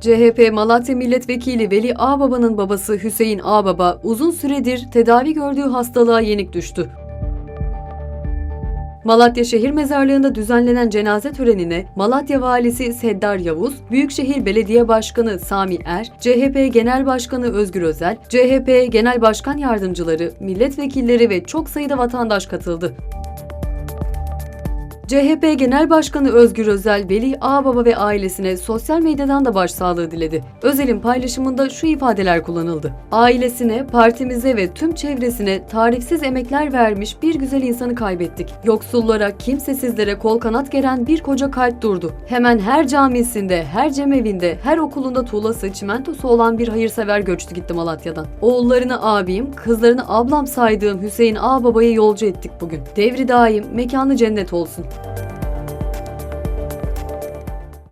CHP Malatya Milletvekili Veli Ağbaba'nın babası Hüseyin Ağbaba uzun süredir tedavi gördüğü hastalığa yenik düştü. Malatya Şehir Mezarlığı'nda düzenlenen cenaze törenine Malatya Valisi Seddar Yavuz, Büyükşehir Belediye Başkanı Sami Er, CHP Genel Başkanı Özgür Özel, CHP Genel Başkan Yardımcıları, milletvekilleri ve çok sayıda vatandaş katıldı. CHP Genel Başkanı Özgür Özel, Veli Ağbaba ve ailesine sosyal medyadan da başsağlığı diledi. Özel'in paylaşımında şu ifadeler kullanıldı. Ailesine, partimize ve tüm çevresine tarifsiz emekler vermiş bir güzel insanı kaybettik. Yoksullara, kimsesizlere kol kanat geren bir koca kalp durdu. Hemen her camisinde, her cemevinde, her okulunda tuğlası, çimentosu olan bir hayırsever göçtü gitti Malatya'dan. Oğullarını abim, kızlarını ablam saydığım Hüseyin Ağbaba'yı yolcu ettik bugün. Devri daim, mekanı cennet olsun. you